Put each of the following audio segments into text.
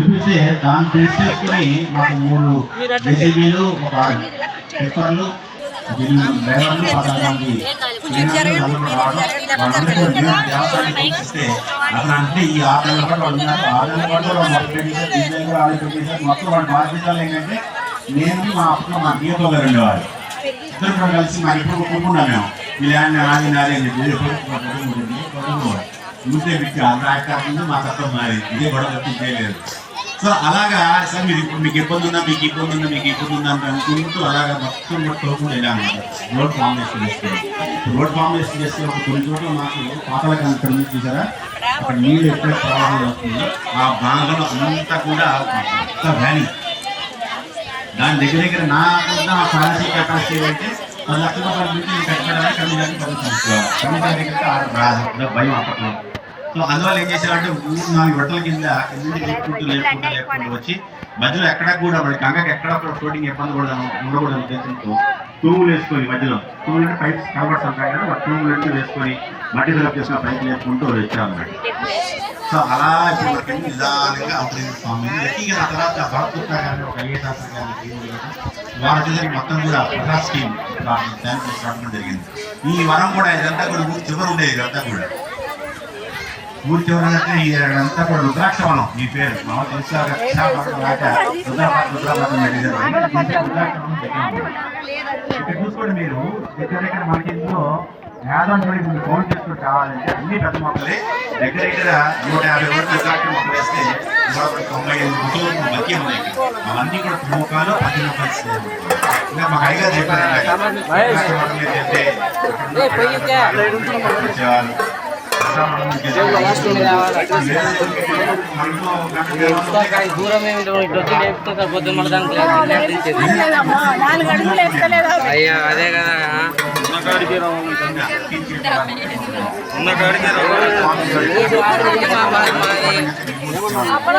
చూపిస్తే దాన్ని తీసుకొని మాకు మూడు జేసీబీలు ఒక టిప్పర్లు డ్రైవర్లు పదహారు మంది అంటే ఈ ఆరు నెలల పాటు ఉన్నారు ఆరు నెలల పాటు వాళ్ళు మొత్తం మొత్తం బాధ్యతలు ఏంటంటే నేను మా అప్పుడు మా దీపం గారు ఉండేవారు ఇద్దరు కూడా కలిసి మా ఇప్పుడు ఒప్పుకున్నాం మేము. ఈ ల్యాండ్ నాది నాది అని చెప్పి చూసే వ్యక్తి అలా కాకుండా మా తత్వం మారి ఇదే గొడవ తప్పించేయలేదు సో అలాగా సార్ మీరు ఇప్పుడు మీకు ఇబ్బంది ఉందా మీకు ఇబ్బంది ఉందా మీకు ఇబ్బంది ఉందా అని అనుకుంటూ అలాగా మొత్తం మొత్తం ఇలా అనమాట రోడ్ ఫార్మేషన్ చేస్తాం రోడ్ ఫార్మేషన్ చేస్తే ఒక కొన్ని చోట్ల మాకు పాతల కనుక చూసారా? అక్కడ నీళ్ళు ఎక్కడ ప్రవాహం వస్తుంది ఆ భాగంలో అంతా కూడా అంత వ్యాలీ. దాని దగ్గర దగ్గర నాకున్న ఫ్యాన్సీ కెపాసిటీ అంటే పది లక్షల రూపాయల నుంచి నేను కట్టడానికి కమిషన్ కమిషన్ దగ్గర భయం అప్పట్లో. సో అందువల్ల ఏం చేశారంటే మూడు నాలుగు గంటల కింద లేపుకుంటూ వచ్చి మధ్యలో ఎక్కడ కూడా వాడి గంగకి ఎక్కడ కూడా ఫ్లోటింగ్ ఇబ్బంది కూడా ఉండకూడదు ఉద్దేశంతో తూములు వేసుకొని మధ్యలో తూములు అంటే పైప్స్ ఉంటాయి కదా తూములు రెండు వేసుకొని మట్టి ఫిలప్ చేసిన పైప్ లేపుకుంటూ వచ్చామన్నమాట. సో అలా ఇప్పుడు నిదానంగా అభివృద్ధి స్వామి. తర్వాత భరత్ గారిని ఒక ఐఏఎస్ ఆఫీసర్ గారిని వారి వచ్చేసరికి మొత్తం కూడా ప్రజా స్కీమ్ జరిగింది. ఈ వరం కూడా ఇదంతా కూడా చివరి ఉండేది ఇదంతా కూడా. ఊరి చివరంటే ఇదంతా కూడా రుద్రాక్ష. వనం ఈ పేరు మామూలు ఇక్కడ చూసుకోండి మీరు. దగ్గర దగ్గర మనకి ఇందులో యాదవ్ చూడండి మీరు ఫోన్ చేసుకుంటూ కావాలంటే అన్ని పెద్ద మొక్కలే. దగ్గర దగ్గర నూట యాభై వరకు రుద్రాక్ష మొక్కలు వేస్తే తొంభై ఐదు మొక్కలు బతికే ఉన్నాయి. ఇక్కడ. అవన్నీ కూడా మొక్కలు పది మొక్కలు. ఇంకా మా హైగా చెప్పారు దూరం ఏమి వచ్చి లేపుతా పొద్దున్న మళ్ళీ దానికి అయ్యా అదే కదా. అప్పుడు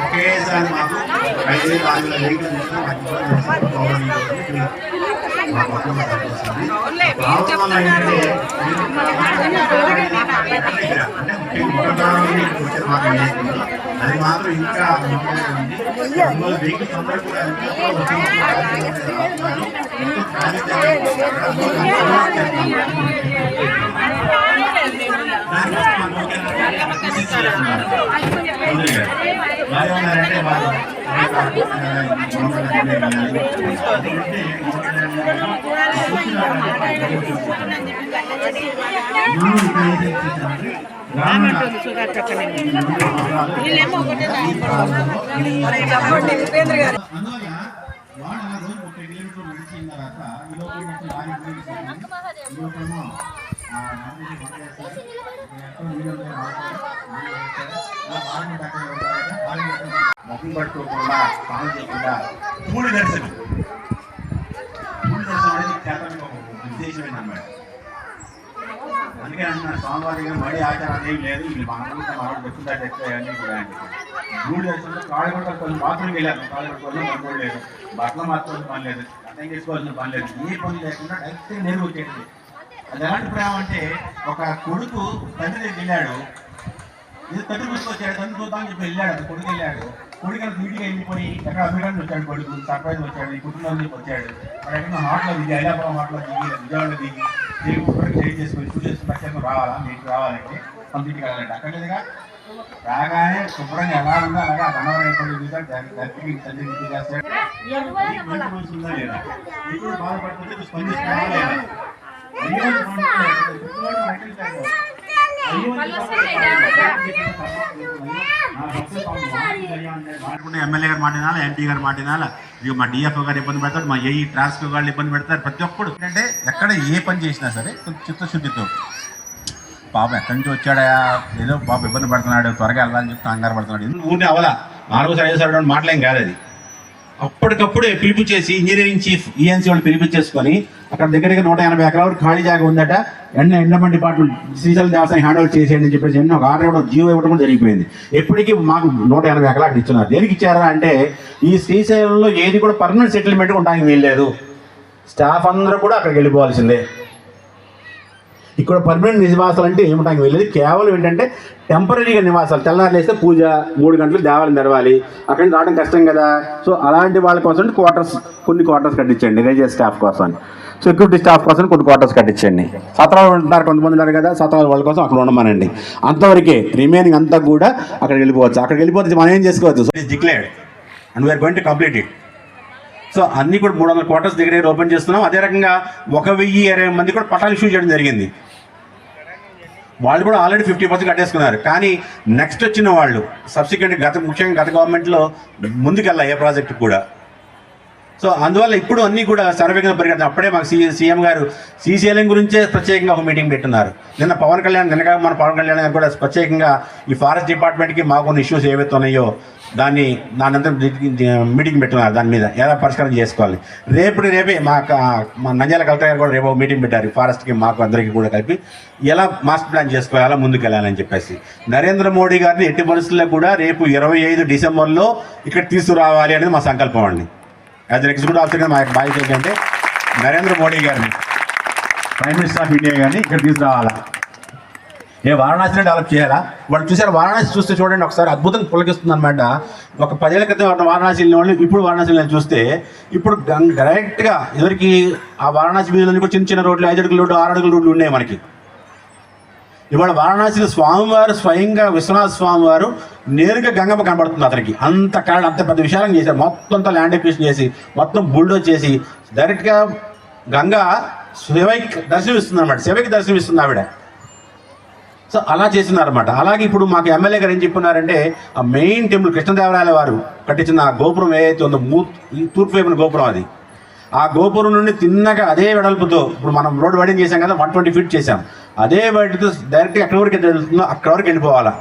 ఒకేసారి మాకు ఐదు వెహికల్ మాకు ఏంటంటే లేదు. అది మాత్రం ఇంకా వెహికల్స్ అందరూ కూడా ఎంతో వాళ్ళు వాడు రోజు ముప్పై కిలోమీటర్లు నడిచిన తర్వాత ఈ లోపల నుంచి లారీ గురించి ఈ లోపలేమో ఆ నాన్నకి వంట చేస్తారు. ఎక్కడో నీళ్ళు ఉన్నాయి, ఆడుతారు. నీళ్ళు వేస్తారు. అలా బాగా పక్కన పెడతారు. బాగా పెడతారు. ముఖం పట్టుకోకుండా స్నానం చేయకుండా పూడి దర్శనం పూడి దర్శనం అనేది చేతనికి ఒక ఉద్దేశమైన అన్నమాట అందుకే అంటున్నాను స్వామివారి గారు మడి ఆచారాలు ఏం లేదు. వీళ్ళు పెట్టుకుంటా చెప్తాయి అన్నీ కూడా అని మూడు దర్శనంలో కాళ్ళు కూడా కొన్ని బాత్రూమ్కి వెళ్ళారు. కాళ్ళు పని కూడా లేదు. బట్టలు మార్చుకోవాల్సిన పని లేదు. అర్థం చేసుకోవాల్సిన పని లేదు. ఏ పని లేకుండా డైరెక్ట్ నేరు వచ్చేది అది ఎలాంటి ప్రేమ అంటే ఒక కొడుకు తండ్రి దగ్గరికి వెళ్ళాడు. ఇది తండ్రి తీసుకొచ్చాడు తండ్రి చూద్దామని చెప్పి వెళ్ళాడు కొడుకు వెళ్ళాడు కొడుకు డ్యూటీగా వెళ్ళిపోయి ఎక్కడ అమెరికన్ వచ్చాడు కొడుకు సర్ప్రైజ్ వచ్చాడు ఈ కుటుంబం నుంచి వచ్చాడు వాడు ఎక్కడ హాట్లో దిగి ఐలాపురం హాట్లో దిగి విజయవాడ దిగి చేయి చేసుకొని చూసి చేసుకుని పక్షంగా రావాలా మీకు రావాలంటే వెళ్ళాలంటే అక్కడ లేదుగా రాగానే శుభ్రంగా ఎలా ఉందో అలాగా గణవరం అయిపోయి చూసాడు దానికి తండ్రికి తండ్రి ఇంటి చేస్తాడు నీకు మంచి మనసు ఉందా లేదా ఇప్పుడు బాధపడుతుంటే స్పందిస్తున్నావా లేదా? ఎమ్మెల్యే గారు మాటినాలా ఎంపీ గారు మాటినాల ఇక మా డిఎఫ్ఓ గారు ఇబ్బంది పెడతాడు మా ఏఈ ట్రాన్స్ఫర్ గారు ఇబ్బంది పెడతారు. ప్రతి ఒక్కడు ఏంటంటే ఎక్కడ ఏ పని చేసినా సరే కొంచెం చిత్తశుద్ధితో. పాప ఎక్కడి నుంచి వచ్చాడా? ఏదో పాప ఇబ్బంది పడుతున్నాడు త్వరగా వెళ్ళాలని చెప్పి కంగారు పడుతున్నాడు. ఊరిని అవలా? నాలుగోసారి ఐదోసారి రెండు మాటలేం కాదు అది. అప్పటికప్పుడే పిలుపు చేసి ఇంజనీరింగ్ చీఫ్ ఈఎన్సీ వాళ్ళు పిలిపించేసుకొని అక్కడ దగ్గరగా నూట ఎనభై ఎకరాలు ఖాళీ జాగా ఉందట. ఎన్న ఎండమంటి డిపార్ట్మెంట్ శ్రీశైలం దేవస్థానం హ్యాండ్ ఓవర్ చేసేయండి అని చెప్పేసి ఎన్నో ఒక ఆర్డర్ ఇవ్వడం జీవో ఇవ్వడం కూడా జరిగిపోయింది. ఎప్పటికీ మాకు నూట ఎనభై ఎకరాలు ఇచ్చున్నారు. దేనికి ఇచ్చారా అంటే ఈ శ్రీశైలంలో ఏది కూడా పర్మనెంట్ సెటిల్మెంట్ ఉండడానికి వీల్లేదు. స్టాఫ్ అందరూ కూడా అక్కడికి వెళ్ళిపోవాల్సిందే. ఇక్కడ పర్మనెంట్ నివాసాలు అంటే ఏమిటానికి వెళ్ళేది కేవలం ఏంటంటే టెంపరీగా నివాసాలు. తెల్లారు లేస్తే పూజ మూడు గంటలు దేవాలయం తెరవాలి. అక్కడి నుంచి రావడం కష్టం కదా. సో అలాంటి వాళ్ళ కోసం క్వార్టర్స్ కొన్ని క్వార్టర్స్ కట్టించండి. రేజర్ స్టాఫ్ కోసం. సెక్యూరిటీ స్టాఫ్ కోసం కొన్ని క్వార్టర్స్ కట్టించండి. సత్రాలు ఉంటున్నారు కొంతమంది ఉన్నారు కదా సత్రాలు వాళ్ళ కోసం అక్కడ ఉండమనండి. అంతవరకే రిమైనింగ్ అంతా కూడా అక్కడికి వెళ్ళిపోవచ్చు. అక్కడికి వెళ్ళిపోతే మనం ఏం చేసుకోవచ్చు? So declared and we're going to complete it so అన్ని కూడా మూడు వందల క్వార్టర్స్ దగ్గర ఓపెన్ చేస్తున్నాం. అదే రకంగా ఒక వెయ్యి ఇరవై మంది కూడా పట్టాలు ఇష్యూ చేయడం జరిగింది. వాళ్ళు కూడా ఆల్రెడీ ఫిఫ్టీ పర్సెంట్ కట్టేసుకున్నారు. కానీ నెక్స్ట్ వచ్చిన వాళ్ళు సబ్సిక్వెంట్ గత ముఖ్యంగా గత గవర్నమెంట్లో ముందుకెళ్ళా ఏ ప్రాజెక్ట్ కూడా. సో అందువల్ల ఇప్పుడు అన్నీ కూడా సర్వేగా పరిగెత్తాం అప్పుడే మాకు సీ సీఎం గారు సీసీఎల్ఎం గురించే ప్రత్యేకంగా ఒక మీటింగ్ పెట్టున్నారు నిన్న పవన్ కళ్యాణ్ నిన్నగా మన పవన్ కళ్యాణ్ గారు కూడా ప్రత్యేకంగా ఈ ఫారెస్ట్ డిపార్ట్మెంట్కి మాకున్న ఇష్యూస్ ఏవైతే ఉన్నాయో దాన్ని దానంతా మీటింగ్ పెట్టున్నారు దాని మీద. ఎలా పరిష్కారం చేసుకోవాలి? రేపు రేపే మా మా నంద్యాల కలెక్టర్ గారు కూడా రేపు మీటింగ్ పెట్టారు. ఫారెస్ట్కి మాకు అందరికీ కూడా కలిపి ఎలా మాస్టర్ ప్లాన్ చేసుకోవాలి ఎలా ముందుకు వెళ్ళాలని చెప్పేసి. నరేంద్ర మోడీ గారిని ఎట్టి పరిస్థితుల్లో కూడా రేపు ఇరవై ఐదు డిసెంబర్లో ఇక్కడ తీసుకురావాలి అనేది మా సంకల్పం అండి. యాజ్ ఎగ్జిక్యూటివ్ ఆఫీసర్గా మా యొక్క బాధ్యత ఏంటంటే నరేంద్ర మోడీ గారిని ప్రైమ్ మినిస్టర్ ఆఫ్ ఇండియా గారిని ఇక్కడ తీసుకురావాలా? ఏ వారణాసిని డెవలప్ చేయాలా? వాళ్ళు చూసారు? వారణాసి చూస్తే చూడండి ఒకసారి అద్భుతంగా పులకిస్తుంది అనమాట ఒక పదేళ్ళ క్రితం వారణాసి వెళ్ళిన వాళ్ళు ఇప్పుడు వారణాసి చూస్తే ఇప్పుడు డైరెక్ట్గా ఎవరికి ఆ వారణాసి వీధులన్నీ కూడా చిన్న చిన్న రోడ్లు ఐదు అడుగుల రోడ్లు ఆరు అడుగుల రోడ్లు ఉన్నాయి మనకి. ఇవాళ వారణాసిలో స్వామివారు స్వయంగా విశ్వనాథ స్వామి వారు నేరుగా గంగమ్మ కనబడుతుంది అతనికి. అంత కాడ అంత పెద్ద విశాలం చేశారు. మొత్తం అంతా ల్యాండ్ ఎక్విషన్ చేసి మొత్తం బుల్డోజ్ చేసి డైరెక్ట్గా గంగ శివైకి దర్శనమిస్తుంది అనమాట శివకి దర్శనమిస్తుంది ఆవిడ. సో అలా చేసినారనమాట అలాగే ఇప్పుడు మాకు ఎమ్మెల్యే గారు ఏం చెప్పున్నారంటే ఆ మెయిన్ టెంపుల్ కృష్ణదేవరాయల వారు కట్టించిన ఆ గోపురం ఏదైతే ఉందో మూ తూర్పు వైపున గోపురం అది. ఆ గోపురం నుండి తిన్నగా అదే వెడల్పుతో ఇప్పుడు మనం రోడ్ వైడింగ్ చేసాం కదా వన్ ట్వంటీ ఫీట్ చేసాం అదే వైడ్తో డైరెక్ట్గా ఎక్కడి వరకు వెళ్తుందో అక్కడ వరకు వెళ్ళిపోవాలా.